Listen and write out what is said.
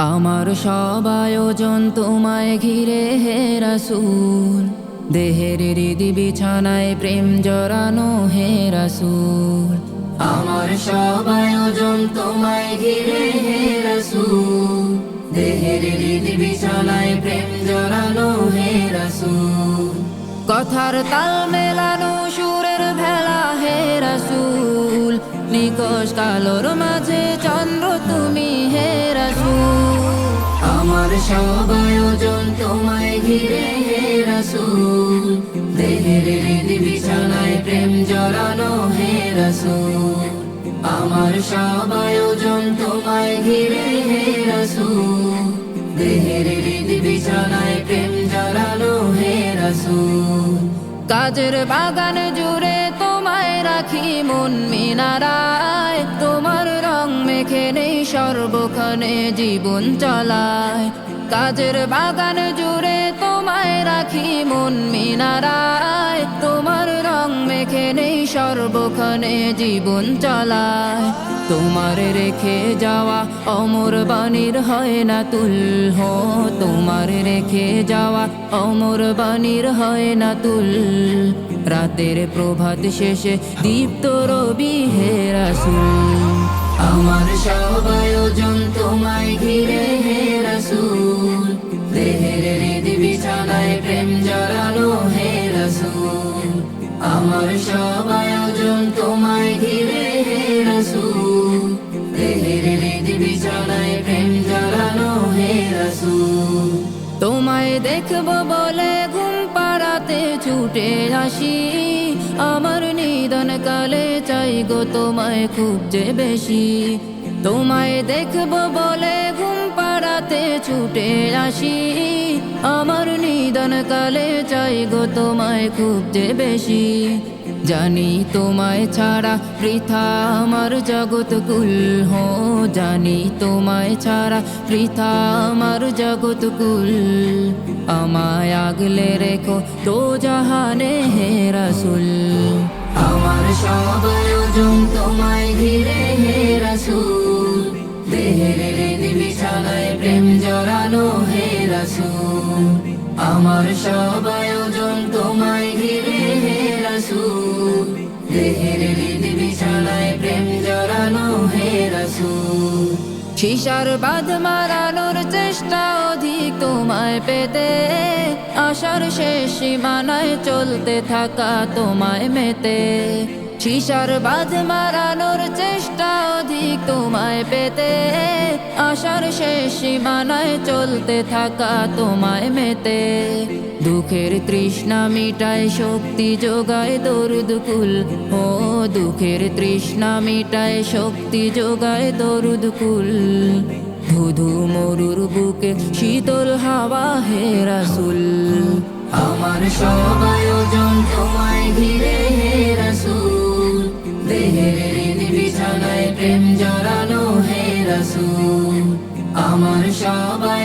আমার সব আয়োজন তোমায় ঘিরে হে রাসূল। দেহের হৃদি বিছানায় প্রেম জড়ানো হে রাসূল। আমার সব আয়োজন তোমায় ঘিরে হে দেহের হৃদি বিছানায় প্রেম জড়ানো হে রাসূল। কথার তাল মেলানো সুরের ভেলা হে রাসূল। নিকশ কালোর মাঝে চন্দ্র আমার সব আয়োজন তোমায় ঘিরে হে রাসূল। দেহের বিছানায় প্রেম জড়ানো হে রাসূল। আমার সব আয়োজন তোমায় ঘিরে হে রাসূল। দেহের বিছানায় প্রেম জড়ানো হে রাসূল। কাজের বাগান জুড়ে তোমায় রাখি মন মিনারায়। সর্বক্ষণে জীবন চলায়। কাজের বাগান জুড়ে তোমায় রাখি মন মিনারায়। তোমার রং মেখে নেই, সর্বক্ষণে জীবন চলায়। তোমার রেখে যাওয়া অমর বাণীর হয় না তুল হো তোমার রেখে যাওয়া অমর বাণীর হয় না তুল রাতের প্রভাত শেষে দীপ্ত রবি হে আমার সব আয়োজন তোমায় ঘিরে, হে রাসূল। দেহের হৃদি বিছানায় প্রেম জড়ানো হে রাসূল। আমার সব আয়োজন তোমায় ঘিরে, হে রাসূল। দেহের হৃদি বিছানায় প্রেম জড়ানো হে রাসূল। তোমায় দেখব বলে ঘুম পাড়াতে ছুটে আসি। আমার নিদন কালে চাই গো তোমায় খুব যে বেশি। তোমায় দেখব বলে ঘুম পাড়াতে ছুটে আসি। আমার নিদন কালে চাই গো তোমায় খুব যে বেশি। জানি তোমায় ছাড়া পৃথা আমার জগৎ কুল হো। জানি তোমায় ছাড়া পৃথা আমার জগৎ কুল। আমায় আগলে রেখো তো জাহানে হে রাসুল। সব আয়োজন তোমায় ঘিরে হে রাসুল। দেহের হৃদি বিছানায় প্রেম জড়ানো হে আমার সব আয়োজন তোমায় ঘিরে হে রাসুল। দেহের হৃদি বিছানায় প্রেম জড়ানো হে রাসুল। শিশার বাঁধ মারানোর চেষ্টা অধিক তোমায় পেতে। আশার শেষ সীমানায় চলতে থাকা তোমায় মেতে। শিশার বাঁধ মারানোর চেষ্টা অধিক তোমায় পেতে। আশার শেষ সীমানায় চলতে থাকা তোমায় মেতে। দুঃখের তৃষ্ণা মিটায় শক্তি যোগায় দরুদকুল ও দুঃখের তৃষ্ণা মিটায় শক্তি যোগায় দরুদকুল ধুধু মরুর বুকে শীতল হাওয়া হে রাসুল। আমার সব আয়োজন তোমায় ঘিরে হে রাসুল। দেহের বিছানায় প্রেম জড়ানো হে রাসুল। আমার সবাই